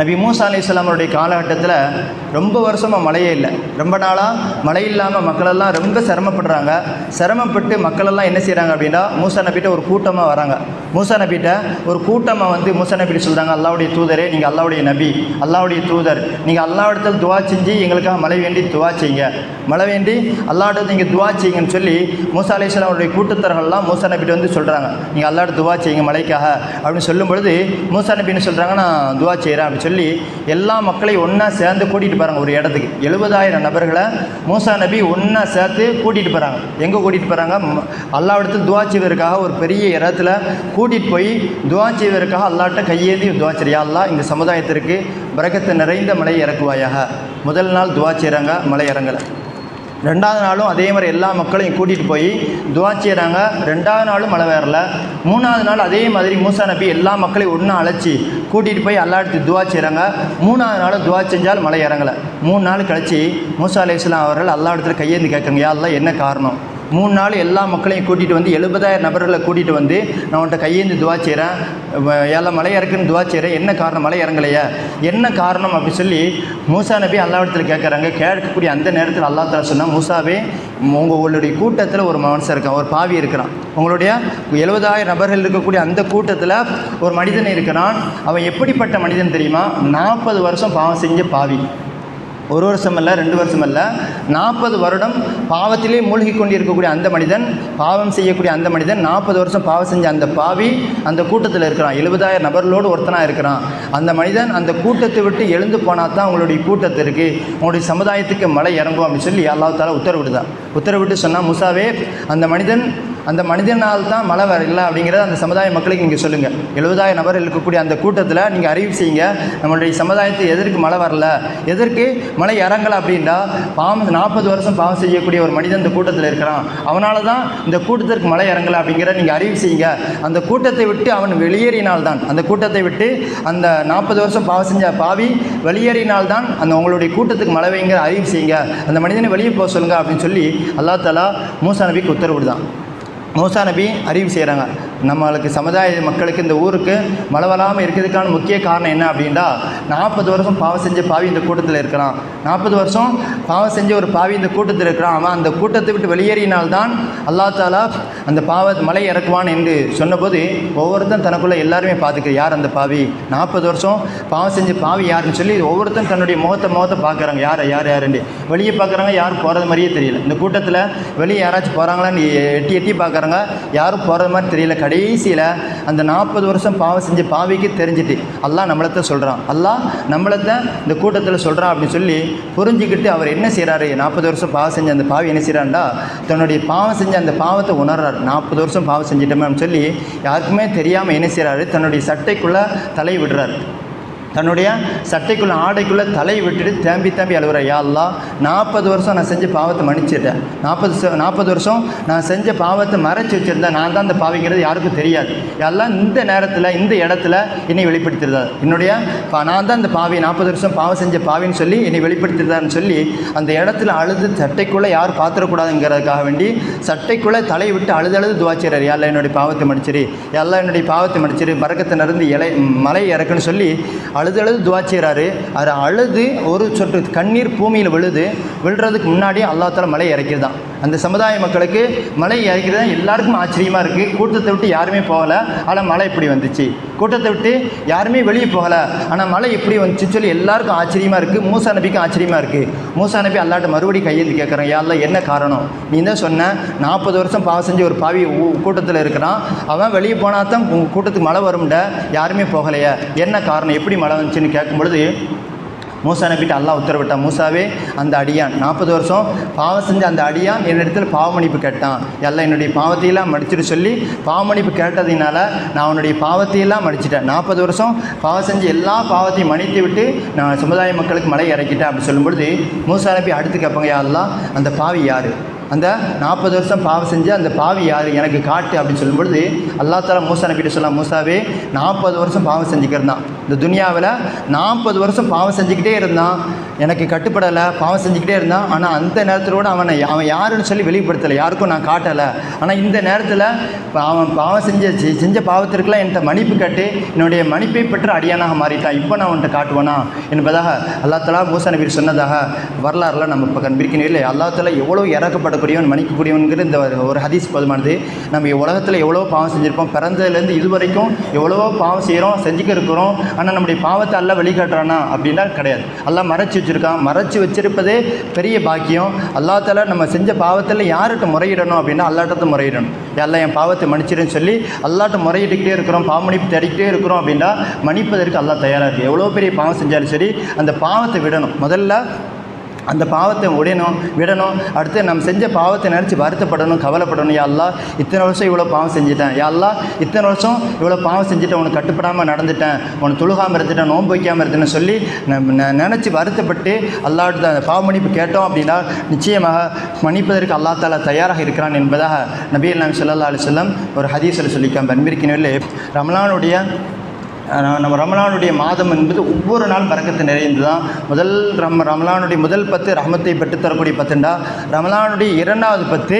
நபி மூசா அலி இஸ்லாமருடைய காலகட்டத்தில் ரொம்ப வருஷமாக மழையே இல்லை. ரொம்ப நாளாக மழை இல்லாமல் மக்களெல்லாம் ரொம்ப சிரமப்படுறாங்க. சிரமப்பட்டு மக்களெல்லாம் என்ன செய்கிறாங்க அப்படின்னா மூசா நபிட்ட ஒரு கூட்டமாக வராங்க. மூசா நபிட்ட ஒரு கூட்டமாக வந்து மூசா நபிட்டு சொல்கிறாங்க அல்லாவுடைய தூதரே நீங்கள் அல்லாவுடைய நபி அல்லாவுடைய தூதர். நீங்கள் அல்லாவிடத்தில் துவா செஞ்சு எங்களுக்காக மழை வேண்டி துவா செய்யுங்க. மழை வேண்டி அல்லாவிடத்தில் நீங்கள் துவா செய்யுங்கன்னு சொல்லி மூசா அலி இஸ்லாமுடைய கூட்டத்தர்கள்லாம் மூசா நபிட்டு வந்து சொல்கிறாங்க நீங்கள் அல்லாட்ட துவா செய்யுங்க மழைக்காக. அப்படின்னு சொல்லும் பொழுது மூசா நபின்னு சொல்கிறாங்க நான் துவா செய்கிறேன் அப்படின்னு சொல்லி எல்லா மக்களையும் ஒன்றா சேர்ந்து கூட்டிகிட்டு போகிறாங்க ஒரு இடத்துக்கு. எழுபதாயிரம் நபர்களை மூசா நபி ஒன்றா சேர்த்து கூட்டிகிட்டு போகிறாங்க எங்கே கூட்டிகிட்டு போகிறாங்க அல்லாவிடத்தில் துவா செய்வதற்காக ஒரு பெரிய இடத்துல கூட்டிகிட்டு போய் துவா செய்வதற்காக அல்லாட்ட கையேந்தி துவா செய்யா அல்லா இந்த சமுதாயத்திற்கு பிரகத்தை நிறைந்த மலை இறக்குவாயாக. முதல் நாள் துவா செய்கிறாங்க மலை இறங்கலை. ரெண்டாவது நாளும் அதே மாதிரி எல்லா மக்களையும் கூட்டிகிட்டு போய் துவா செய்கிறாங்க ரெண்டாவது நாளும் மழை வரல. மூணாவது நாள் அதே மாதிரி மூசா நபி எல்லா மக்களையும் ஒன்றா அழைச்சி கூட்டிகிட்டு போய் எல்லா இடத்துக்கு துவா செய்கிறாங்க மூணாவது நாள் துவா செஞ்சால் மழை இறங்கலை. மூணு நாள் கழித்து மூசா அலி இஸ்லாம் அவர்கள் எல்லா இடத்துல கையேந்து கேட்குறாங்க யாரெல்லாம் என்ன காரணம்? மூணு நாள் எல்லா மக்களையும் கூட்டிகிட்டு வந்து எழுபதாயிரம் நபர்களை கூட்டிகிட்டு வந்து நான் உன்ட்ட கையேந்து துவா செய்கிறேன் ஏழை மலை இறக்குன்னு துவா செய்கிறேன் என்ன காரணம்? மலை இறங்கலையா? என்ன காரணம் அப்படி சொல்லி மூசா நபி அல்லாவிடத்தில் கேட்குறாங்க கேட்கக்கூடிய அந்த நேரத்தில் அல்லா தலா சொன்னால் மூசாவே உங்களுடைய கூட்டத்தில் ஒரு மனுஷன் இருக்கான் ஒரு பாவி இருக்கிறான். உங்களுடைய எழுபதாயிரம் நபர்கள் இருக்கக்கூடிய அந்த கூட்டத்தில் ஒரு மனிதன் இருக்கிறான். அவன் எப்படிப்பட்ட மனிதன் தெரியுமா? நாற்பது வருஷம் பாவம் செஞ்ச பாவி. ஒரு வருஷம் அல்ல ரெண்டு வருஷம் அல்ல நாற்பது வருடம் பாவத்திலே மூழ்கி கொண்டிருக்கக்கூடிய அந்த மனிதன் பாவம் செய்யக்கூடிய அந்த மனிதன் நாற்பது வருஷம் பாவம் செஞ்ச அந்த பாவி அந்த கூட்டத்தில் இருக்கிறான். எழுபதாயிரம் நபர்களோடு ஒருத்தனாக இருக்கிறான். அந்த மனிதன் அந்த கூட்டத்தை விட்டு எழுந்து போனால் தான் உங்களுடைய கூட்டத்திற்கு உங்களுடைய சமுதாயத்துக்கு மழை இறங்கும் அப்படின்னு சொல்லி அல்லாஹ் உத்தரவிடுதான் உத்தரவிட்டு சொன்னால் முசாவே அந்த மனிதன் அந்த மனிதனால் தான் மழை வரல அப்படிங்கிறத அந்த சமுதாய மக்களுக்கு நீங்கள் சொல்லுங்கள் எழுபதாயிரம் நபர் இருக்கக்கூடிய அந்த கூட்டத்தில் நீங்கள் அறிவு செய்யுங்க. நம்மளுடைய சமுதாயத்தை எதற்கு மழை வரல? எதற்கு மழை இறங்கலை அப்படின்னா பாவம் நாற்பது வருஷம் பாவம் செய்யக்கூடிய ஒரு மனிதன் இந்த கூட்டத்தில் இருக்கிறான். அவனால தான் இந்த கூட்டத்திற்கு மழை இறங்கலை அப்படிங்கிற நீங்கள் அறிவு செய்யுங்க. அந்த கூட்டத்தை விட்டு அவன் வெளியேறினால்தான் அந்த கூட்டத்தை விட்டு அந்த நாற்பது வருஷம் பாவம் செஞ்ச பாவி வெளியேறினால்தான் அந்த உங்களுடைய கூட்டத்துக்கு மழை வைங்கிற அறிவு செய்யுங்க. அந்த மனிதனை வெளியே போக சொல்லுங்க அப்படின்னு சொல்லி அல்லா தலா மூசா நபிக்கு உத்தரவிடுதான் மூசா நபி அறிவு செய்கிறாங்க நம்மளுக்கு சமுதாய மக்களுக்கு இந்த ஊருக்கு மழை இருக்கிறதுக்கான முக்கிய காரணம் என்ன அப்படின்னா நாற்பது வருஷம் பாவம் செஞ்ச பாவி இந்த கூட்டத்தில் இருக்கிறான். நாற்பது வருஷம் பாவம் செஞ்ச ஒரு பாவி இந்த கூட்டத்தில் இருக்கிறான். அவன் அந்த கூட்டத்தை விட்டு வெளியேறினால்தான் அல்லா தாலா அந்த பாவ மலை இறக்குவான் என்று சொன்னபோது ஒவ்வொருத்தன் தனக்குள்ளே எல்லாருமே பார்த்துக்கிற யார் அந்த பாவி? நாற்பது வருஷம் பாவம் செஞ்ச பாவி யாருன்னு சொல்லி ஒவ்வொருத்தன் தன்னுடைய முகத்தை முகத்தை பார்க்குறாங்க. யார்? யார் யாருன்னு. வெளியே பார்க்குறாங்க யாரும் போகிறது மாதிரியே தெரியல. இந்த கூட்டத்தில் வெளியே யாராச்சும் போகிறாங்களான்னு எட்டி எட்டி பார்க்குறாங்க. யாரும் போகிறது மாதிரி தெரியல. கடைசியில் அந்த நாற்பது வருஷம் பாவம் செஞ்ச பாவிக்கு தெரிஞ்சிட்டு அல்லாஹ் நம்மளத்தை சொல்கிறான் அல்லா நம்மளத்த இந்த கூட்டத்தில் சொல்கிறான் அப்படின்னு சொல்லி புரிஞ்சுக்கிட்டு அவர் என்ன செய்கிறாரு நாற்பது வருஷம் பாவம் செஞ்ச அந்த பாவி என்ன செய்கிறான்டா தன்னுடைய பாவம் செஞ்ச அந்த பாவத்தை உணர்றாரு. நாற்பது வருஷம் பாவம் செஞ்சிட்டோமே சொல்லி யாருக்குமே தெரியாமல் என்ன செய்கிறாரு தன்னுடைய சட்டைக்குள்ளே தலை விடுறாரு. தன்னுடைய சட்டைக்குள்ளே ஆடைக்குள்ளே தலை விட்டுட்டு தேம்பி தேம்பி அழுகுற யா அல்லா நாற்பது வருஷம் நான் செஞ்ச பாவத்தை மன்னிச்சிட்டேன். நாற்பது நாற்பது வருஷம் நான் செஞ்ச பாவத்தை மறைச்சி வச்சுருந்தேன் நான் தான் அந்த பாவிங்கிறது யாருக்கும் தெரியாது. எல்லாம் இந்த நேரத்தில் இந்த இடத்துல என்னை வெளிப்படுத்திருந்தார். என்னுடைய பா- நான் தான் இந்த பாவி நாற்பது வருஷம் பாவம் செஞ்ச பாவின்னு சொல்லி என்னை வெளிப்படுத்திருந்தாருன்னு சொல்லி அந்த இடத்துல அழுது சட்டைக்குள்ளே யார் பார்த்துடக்கூடாதுங்கிறதுக்காக வேண்டி சட்டைக்குள்ளே தலை விட்டு அழுது அழுது துவாச்சிறார் யாரெல்லாம் என்னுடைய பாவத்தை மடிச்சிரு எல்லாம் என்னுடைய பாவத்தை மடிச்சிரு பறக்கத்தை நடந்து இலை மலை இறக்குன்னு சொல்லி அழுது அழுது துவா செய்கிறாரு அதை அழுது ஒரு சொட்டு கண்ணீர் பூமியில் விழுது. விழுறதுக்கு முன்னாடி அல்லா மலை இறக்கிதான் அந்த சமுதாய மக்களுக்கு மலை இறக்கிறது எல்லாருக்கும் ஆச்சரியமாக இருக்குது கூட்டத்தை விட்டு யாருமே போகலை. ஆனால் மழை இப்படி வந்துச்சு. கூட்டத்தை விட்டு யாருமே வெளியே போகலை. ஆனால் மழை இப்படி வந்துச்சு சொல்லி எல்லாருக்கும் ஆச்சரியமாக இருக்குது மூசா நபிக்கும் ஆச்சரியமாக இருக்குது மூசா நபி அல்லாட்ட மறுபடியும் கையெழுத்து கேட்குறேன் யாரில் என்ன காரணம்? நீ தான் சொன்ன? நாற்பது வருஷம் பாவம் செஞ்சு ஒரு பாவி கூட்டத்தில் இருக்கிறான். அவன் வெளியே போனால் தான் கூட்டத்துக்கு மழை வரும்ட. யாருமே போகலையே. என்ன காரணம்? எப்படி மழை வந்துச்சுன்னு கேட்கும் பொழுது மூசா நபிட்டு அல்லாஹ் உத்தரவிட்டான். மூசாவே அந்த அடியான். நாற்பது வருஷம் பாவம் செஞ்ச அந்த அடியான் என்னிடத்தில் பாவமணிப்பு கேட்டான். எல்லாம் என்னுடைய பாவத்தையெல்லாம் மன்னிச்சிட்டு சொல்லி பாவமணிப்பு கேட்டதினால நான் அவனுடைய பாவத்தையெல்லாம் மடிச்சிட்டேன் நாற்பது வருஷம் பாவம் செஞ்சு எல்லா பாவத்தையும் மன்னித்து விட்டு நான் சமுதாய மக்களுக்கு மலை இறக்கிட்டேன் அப்படின்னு சொல்லும்பொழுது மூசா நபி அடுத்து கேட்பாங்க யாரெல்லாம் அந்த பாவி யார்? அந்த நாற்பது வருஷம் பாவம் செஞ்சு அந்த பாவி யார்? எனக்கு காட்டு. அப்படின்னு சொல்லும்பொழுது அல்லா தாலா மூசா நபிட்டு சொல்லலாம் மூசாவே நாற்பது வருஷம் பாவம் செஞ்சுக்கிறதான் இந்த துனியாவில் நாற்பது வருஷம் பாவம் செஞ்சுக்கிட்டே இருந்தான். எனக்கு கட்டுப்படலை பாவம் செஞ்சுக்கிட்டே இருந்தான். ஆனால் அந்த நேரத்தில் கூட அவனை அவன் யாருன்னு சொல்லி வெளிப்படுத்தலை. யாருக்கும் நான் காட்டலை. ஆனால் இந்த நேரத்தில் அவன் பாவம் செஞ்ச செ- செஞ்ச பாவத்திற்கெல்லாம் என்கிட்ட மன்னிப்பு கட்டி என்னுடைய மன்னிப்பை பெற்ற அடியானாக மாறிட்டான். இப்போ நான் அவன்கிட்ட காட்டுவேனா? என்பதாக அல்லா தலா மூசா நபீர் சொன்னதாக வரலாறுல நம்ம இப்போ கண்பிரிக்கணும் இல்லை அல்லா தலா எவ்வளோ இறக்கப்படக்கூடியவன் மன்னிக்கக்கூடியவன்கிற இந்த ஒரு- ஹதீஸ் போதுமானது. நம்ம உலகத்தில் எவ்வளோ பாவம் செஞ்சுருப்போம். பிறந்ததுலேருந்து இது வரைக்கும் எவ்வளவோ பாவம் செய்கிறோம் செஞ்சுக்க இருக்கிறோம். ஆனால் நம்முடைய பாவத்தை அல்ல வழிகாட்டுறானா அப்படின்னா கிடையாது. எல்லாம் மறைச்சி வச்சுருக்கான். மறைச்சி வச்சிருப்பதே பெரிய பாக்கியம். அல்லாத்தால் நம்ம செஞ்ச பாவத்தில் யார்கிட்ட முறையிடணும் அப்படின்னா அல்லாட்டத்தை முறையிடணும். எல்லாம் என் பாவத்தை மன்னிச்சிருன்னு சொல்லி அல்லாட்ட முறையிட்டுக்கிட்டே இருக்கிறோம் பாவமணிப்பு தேடிக்கிட்டே இருக்கிறோம் அப்படின்னா மன்னிப்பதற்கு அல்லா தயாராக இருக்குது எவ்வளோ பெரிய பாவம் செஞ்சாலும் சரி அந்த பாவத்தை விடணும். முதல்ல அந்த பாவத்தை உடையணும் விடணும். அடுத்து நம்ம செஞ்ச பாவத்தை நினச்சி வருத்தப்படணும் கவலைப்படணும். யாழ்லா இத்தனை வருஷம் இவ்வளோ பாவம் செஞ்சுட்டேன். யாழ்லா இத்தனை வருஷம் இவ்வளோ பாவம் செஞ்சுட்டேன். உனக்கு கட்டுப்படாமல் நடந்துட்டேன். உனக்கு தொழுகாமல் இருந்துட்டேன். நோன்பு வைக்காமல் இருந்தேன்னு சொல்லி நம்ம நினச்சி வருத்தப்பட்டு அல்லாட்டு அந்த பாவ மன்னிப்பு கேட்டோம் அப்படின்னா நிச்சயமாக மன்னிப்பதற்கு அல்லா தாலா தயாராக இருக்கிறான் என்பதாக நபி அல்லாம் சொல்லல்லா அலி வஸல்லம் ஒரு ஹதீஸில் சொல்லிக்காம இல்லை ரமலானுடைய நம்ம ரமலானுடைய மாதம் என்பது ஒவ்வொரு நாள் பறக்கத்து நிறைந்து தான் முதல் ரம் ரமலானுடைய முதல் பத்து ரஹமத்தை பெற்றுத்தரக்கூடிய பத்துண்டா? ரமலானுடைய இரண்டாவது பத்து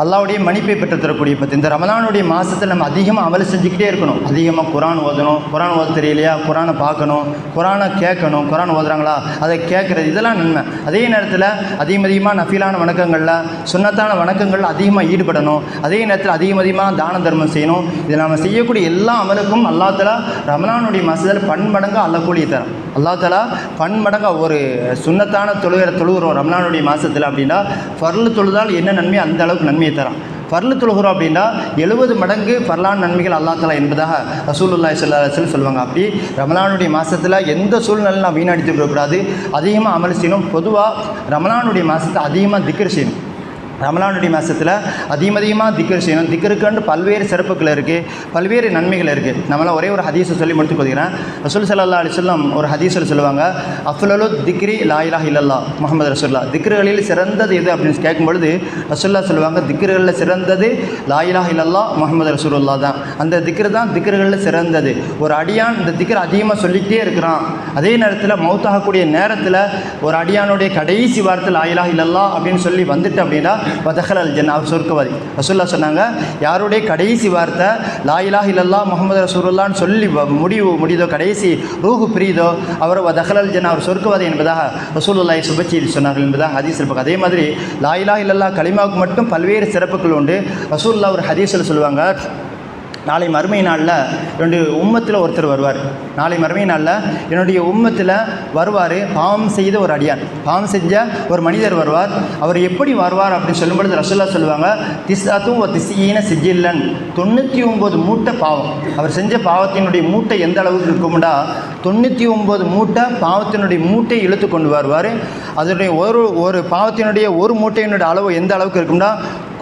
அல்லாவுடைய மன்னிப்பை பெற்றுத்தரக்கூடிய பத்து. இந்த ரமலானுடைய மாதத்தில் நம்ம அதிகமாக அமல் செஞ்சுக்கிட்டே இருக்கணும். அதிகமாக குரான் ஓதணும் குரான் ஓத தெரியலையா? குரானை பார்க்கணும் குரானை கேட்கணும். குரான் ஓதுறாங்களா? அதை கேட்குறது இதெல்லாம் நன்மை. அதே நேரத்தில் அதிகம் அதிகமாக நஃபீலான வணக்கங்களில் சுன்னத்தான வணக்கங்களில் அதிகமாக ஈடுபடணும். அதே நேரத்தில் அதிகம் அதிகமாக தான தர்மம் செய்யணும். இதை நம்ம செய்யக்கூடிய எல்லா அமலுக்கும் அல்லா தலா ரமலானுடைய மாதத்தில் பன்மடங்கு அல்லக்கூடிய தரம் அல்லா தலா ஒரு சுன்னத்தான தொழுகிற தொழுகிறோம் ரமலானுடைய மாதத்தில் அப்படின்னா ஃபர்லு தொழுதால் என்ன நன்மை? அந்த அளவுக்கு நன்மை நன்மையை தரான். பர்லு தொழுகிறோம் அப்படின்னா எழுபது மடங்கு ஃபர்லான் நன்மைகள் அல்லா தலா என்பதாக ரசூலுல்லாஹி ஸல்லல்லாஹு சொல்லுவாங்க. அப்படி ரமலானுடைய மாதத்தில் எந்த சூழ்நிலையும் நான் வீணடித்து விடக்கூடாது அதிகமாக அமல் செய்யணும். பொதுவாக ரமலானுடைய மாதத்தை அதிகமாக திக்கர் செய்யணும். ரமலானுடைய மாதத்தில் அதிகம் அதிகமாக திக்கர் செய்யணும். திக்கருக்குன்னு பல்வேறு சிறப்புகள் இருக்குது பல்வேறு நன்மைகள் இருக்குது நம்மளாம் ஒரே ஒரு ஹதீஸை சொல்லி முடித்து கொள்கிறேன். ரசூல் சல்லா அலிஸ்லாம் ஒரு ஹதீஸில் சொல்லுவாங்க அஃலலு திக்ரி லாயிலாக இல்லல்லா முகமது ரசூல்லா திக்ருகளில் சிறந்தது எது அப்படின்னு கேட்கும் பொழுது ரசூல்லா சொல்லுவாங்க திக்ருகளில் சிறந்தது லாயிலாக இல்லல்லா முகமது ரசூல்லா தான். அந்த திக்ரு தான் திக்ருகளில் சிறந்தது. ஒரு அடியான் இந்த திக்ர் அதிகமாக சொல்லிக்கிட்டே இருக்கிறான். அதே நேரத்தில் மௌத்தாகக்கூடிய நேரத்தில் ஒரு அடியானுடைய கடைசி வாரத்தில் லாயிலாக இல்லல்லா அப்படின்னு சொல்லி வந்துட்டு அப்படின்னா வதஹல் அல் ஜன்னா அவர் சொர்க்கவாதி. ரசூல்லா சொன்னாங்க யாருடைய கடைசி வார்த்தை லாயிலாக இல்லல்லா முகமது ரசூல்லான்னு சொல்லி வ- முடிவு முடியுதோ கடைசி ரூஹு பிரியுதோ அவர் வதஹல் அல் ஜன்னா அவர் சொர்க்கவாதி என்பதாக ரசூலுல்லாய் சுபச்சி சொன்னார்கள் என்பதாக ஹதீஸ் இருப்பாங்க அதே மாதிரி லாயிலாக இல்லல்லா கலிமாவுக்கு மட்டும் பல்வேறு சிறப்புகள் உண்டு. ரசூல்லா ஒரு ஹதீஸில் சொல்லுவாங்க நாளை மறுமை நாளில் என்னுடைய உம்மத்தில் ஒருத்தர் வருவார். நாளை மறுமை நாளில் என்னுடைய உம்மத்தில் வருவார். பாவம் செய்த ஒரு அடியான். பாவம் செஞ்ச ஒரு மனிதர் வருவார். அவர் எப்படி வருவார் அப்படின்னு சொல்லும்பொழுது ரசோல்லா சொல்லுவாங்க திசாத்தும் ஒரு திசியின சிஜில்லன். தொண்ணூற்றி ஒம்பது மூட்டை பாவம். அவர் செஞ்ச பாவத்தினுடைய மூட்டை எந்த அளவுக்கு இருக்கும்டா? தொண்ணூற்றி ஒம்பது மூட்டை பாவத்தினுடைய மூட்டை இழுத்து கொண்டு வருவார். அதனுடைய ஒரு ஒரு பாவத்தினுடைய ஒரு மூட்டையினுடைய அளவு எந்த அளவுக்கு இருக்கும்னா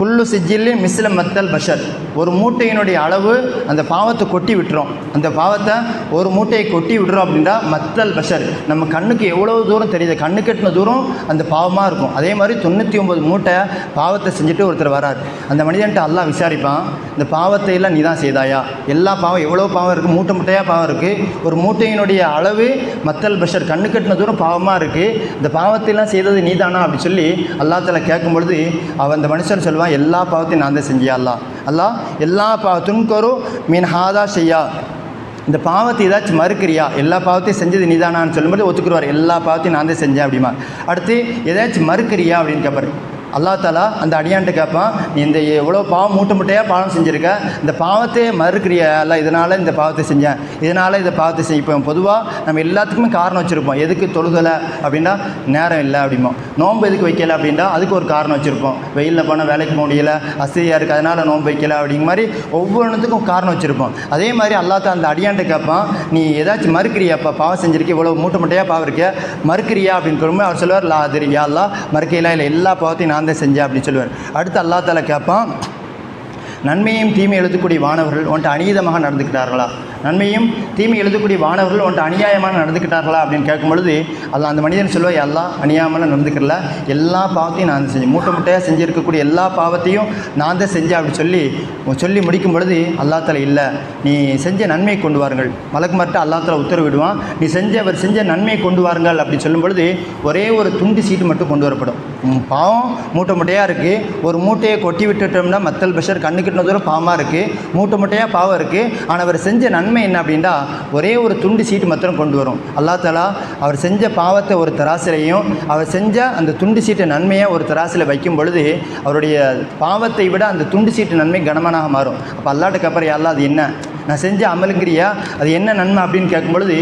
குல்லு சிஜில்லி மிஸ்ல மத்தல் பஷர். ஒரு மூட்டையினுடைய அளவு அந்த பாவத்தை கொட்டி விட்டுரும். அந்த பாவத்தை ஒரு மூட்டையை கொட்டி விடுறோம் அப்படின்னா மத்தல் பஷர். நம்ம கண்ணுக்கு எவ்வளோ தூரம் தெரியுது? கண்ணு கட்டின தூரம் அந்த பாவமாக இருக்கும். அதே மாதிரி தொண்ணூற்றி ஒம்பது மூட்டை பாவத்தை செஞ்சுட்டு ஒருத்தர் வரார். அந்த மனிதன்ட்ட அல்லாஹ் விசாரிப்பான் இந்த பாவத்தை எல்லாம் நீ தான் செய்தாயா? எல்லா பாவம் எவ்வளோ பாவம் இருக்குது மூட்டை மூட்டையாக பாவம் இருக்குது ஒரு மூட்டையினுடைய அளவு மத்தல் பஷர். கண்ணு கட்டின தூரம் பாவமாக இருக்குது இந்த பாவத்தை எல்லாம் செய்தது நீ தானா அப்படி சொல்லி அல்லாத்தில் கேட்கும் பொழுது அவன் அந்த மனுஷன் சொல்லுவான் எல்லா பாவத்தையும் நான் தான் செஞ்சியா அல்லா அல்லாஹ் எல்லா பா துன்கரு மீன் ஹாதா செய்யா இந்த பாவத்தை ஏதாச்சும் மறுக்கிறியா? எல்லா பாவத்தையும் செஞ்சது நீதானான்னு சொல்லும்போது ஒத்துக்குருவார். எல்லா பாவத்தையும் நான் தான் செஞ்சேன் அப்படிமா. அடுத்து ஏதாச்சும் மறுக்கிறியா அப்படின்னு கேட்பாரு அல்லா தாலா அந்த அடியான்ட்டு கேட்பான் நீ இந்த எவ்வளோ பாவம் மூட்டை முட்டையாக பாவம் செஞ்சுருக்க? இந்த பாவத்தை மறுக்கிறிய? அல்ல இதனால் இந்த பாவத்தை செஞ்சேன். இதனால் இந்த பாவத்தை செஞ்சு இப்போ பொதுவாக நம்ம எல்லாத்துக்குமே காரணம் வச்சுருப்போம். எதுக்கு தொழுகலை அப்படின்னா நேரம் இல்லை அப்படிமோ நோன்பு எதுக்கு வைக்கல அப்படின்னா அதுக்கு ஒரு காரணம் வச்சுருப்போம். வெயிலில் போனால் வேலைக்கு போக முடியல அசதியாக இருக்குது அதனால் நோன்பு வைக்கல அப்படிங்கிற மாதிரி ஒவ்வொன்றுத்துக்கும் காரணம் வச்சுருப்போம். அதே மாதிரி அல்லாத்த அந்த அடியான்ட்டு கேட்பான் நீ ஏதாச்சும் மறுக்கிறியாப்பா? பாவம் செஞ்சிருக்கே இவ்வளோ மூட்டை முட்டையாக பாவம் இருக்கியா மறுக்கிறியா? அப்படின்னு சொல்லும்போது அவர் சொல்லுவார் லா அதிரி யா அல்லா மறுக்கையில இல்லை எல்லா பாவத்தையும் நான் தான் செஞ்சேன் அப்படின்னு சொல்லுவார். அடுத்து அல்லா தாலா கேட்பான் நன்மையும் தீமை எழுதக்கூடிய வானவர்கள் ஒன்ட்டு அநீதமாக நடந்துக்கிட்டார்களா? நன்மையும் தீமை எழுதக்கூடிய வானவர்கள் ஒன்ட்டு அநியாயமாக நடந்துக்கிட்டார்களா? அப்படின்னு கேட்கும் பொழுது அல்ல அந்த மனிதன் சொல்லுவா எல்லாம் அநியாயமாக நடந்துக்கிறல. எல்லா பாவத்தையும் நான் செஞ்சேன். மூட்டை மூட்டையாக செஞ்சுருக்கக்கூடிய எல்லா பாவத்தையும் நான் தான் செஞ்சேன் அப்படின்னு சொல்லி சொல்லி முடிக்கும் பொழுது அல்லா தலை இல்லை நீ செஞ்ச நன்மையை கொண்டு வாருங்கள். மலக்கு மட்டும் அல்லா உத்தரவிடுவான். நீ செஞ்ச அவர் செஞ்ச நன்மையை கொண்டு வாருங்கள் அப்படின்னு சொல்லும் பொழுது ஒரே ஒரு துண்டு சீட்டு மட்டும் கொண்டு வரப்படும். பாவம். மூட்டை மூட்டையாக இருக்குது ஒரு மூட்டையை கொட்டி விட்டுட்டோம்னா மத்தல் பஷர் கண்ணுக்கிட்ட தூரம் பாவமாக இருக்குது மூட்டை மூட்டையாக பாவம் இருக்குது ஆனால் அவர் செஞ்ச நன்மை என்ன அப்படின்னா ஒரே ஒரு துண்டு சீட்டு மாத்திரம் கொண்டு வரும். அல்லா தலா அவர் செஞ்ச பாவத்தை ஒரு தராசிலையும் அவர் செஞ்ச அந்த துண்டு சீட்டு நன்மையை ஒரு தராசில் வைக்கும் பொழுது அவருடைய பாவத்தை விட அந்த துண்டு சீட்டு நன்மை கனமனாக மாறும். அப்போ அல்லாட்டுக்கு அப்புறம் யாரெல்லாம் அது என்ன? நான் செஞ்ச அமலுக்கிறியா அது என்ன நன்மை அப்படின்னு கேட்கும் பொழுது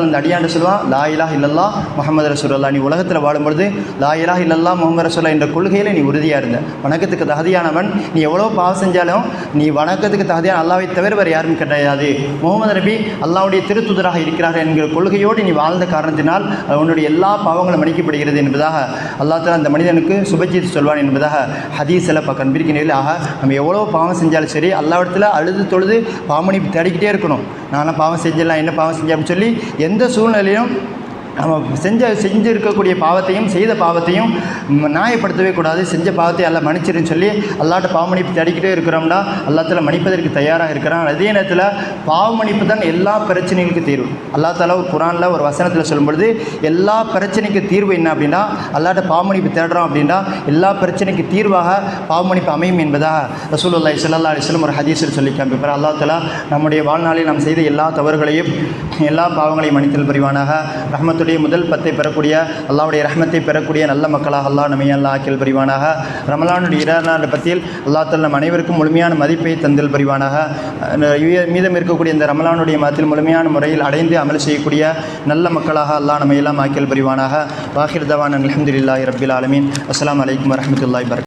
அந்த அடியாண்ட சொல்லுவான் லா இலாஹ் இல்லல்லா முகமது ரசூல்லா நீ உலகத்தில் வாழும்பொழுது லா இலாஹ் இல்லல்லா முகமது ரசூல்லா என்ற கொள்கையில் நீ உறுதியாக இருந்த. வணக்கத்துக்கு தகுதியானவன் நீ எவ்வளோ பாவம் செஞ்சாலும் நீ வணக்கத்துக்கு தகுதியான அல்லாவை தவிர வேறு யாரும் கிடையாது. முகமது நபி அல்லாவுடைய திருத்துதராக இருக்கிறார் என்கிற கொள்கையோடு நீ வாழ்ந்த காரணத்தினால் உன்னுடைய எல்லா பாவங்களும் மன்னிக்கப்படுகிறது என்பதாக அல்லா அந்த மனிதனுக்கு சுபஜித் சொல்வான் என்பதாக ஹதீஸில் இப்போ கண்பிரிக்கின்ற ஆக நம்ம எவ்வளோ பாவம் செஞ்சாலும் சரி அல்லாவிடத்தில் அழுது தொழுது பாமணி தேடிக்கிட்டே இருக்கணும். நானும் பாவம் செஞ்சிடலாம் என்ன பாவம் செஞ்சேன் அப்படின்னு சொல்லி எந்த சூழ்நிலையும் நம்ம செஞ்ச செஞ்சு இருக்கக்கூடிய பாவத்தையும் செய்த பாவத்தையும் நியாயப்படுத்தவே கூடாது. செஞ்ச பாவத்தை எல்லாம் மன்னிச்சிருன்னு சொல்லி அல்லாட்ட பாவமன்னிப்பு தேடிக்கிட்டே இருக்கிறோம்னா அல்லாத்தில் மன்னிப்பதற்கு தயாராக இருக்கிறான். அதே நேரத்தில் பாவமன்னிப்பு தான் எல்லா பிரச்சனைகளுக்கும் தீர்வு. அல்லா தாலா ஒரு குரானில் ஒரு வசனத்தில் சொல்லும்பொழுது எல்லா பிரச்சனைக்கு தீர்வு என்ன அப்படின்னா அல்லாட்ட பாவமன்னிப்பு தேடுறோம் அப்படின்னா எல்லா பிரச்சனைக்கு தீர்வாக பாவமன்னிப்பு அமையும் என்பதாக ரசூலுல்லாஹி ஸல்லல்லாஹு அலிஸ்லம் ஒரு ஹதீஸில் சொல்லி காமிப்பார். அல்லா தாலா நம்முடைய வாழ்நாளில் நாம் செய்த எல்லா தவறுகளையும் எல்லா பாவங்களையும் மன்னித்தல் புரிவானாக. ரஹ்மத்துடைய முதல் பத்தை பெறக்கூடிய அல்லாவுடைய ரஹமத்தை பெறக்கூடிய நல்ல மக்களாக அல்லாஹ் நம்மை அல்லா பிரிவானாக புரிவானாக. ரமலானுடைய இரண்டு நாள் பத்தியில் அல்லா தல் நம் அனைவருக்கும் முழுமையான மதிப்பை தந்தல் புரிவானாக. மீதம் இருக்கக்கூடிய இந்த ரமலானுடைய மாதத்தில் முழுமையான முறையில் அடைந்து அமல் செய்யக்கூடிய நல்ல மக்களாக அல்லாஹ் நமையெல்லாம் எல்லாம் பிரிவானாக புரிவானாக. வாஹிர் தவான் அலமதுல்லாஹி ரபில் ஆலமீன். அஸ்லாம் வலைக்கம் வரமத்துல்லாய் வபரகாத்துஹு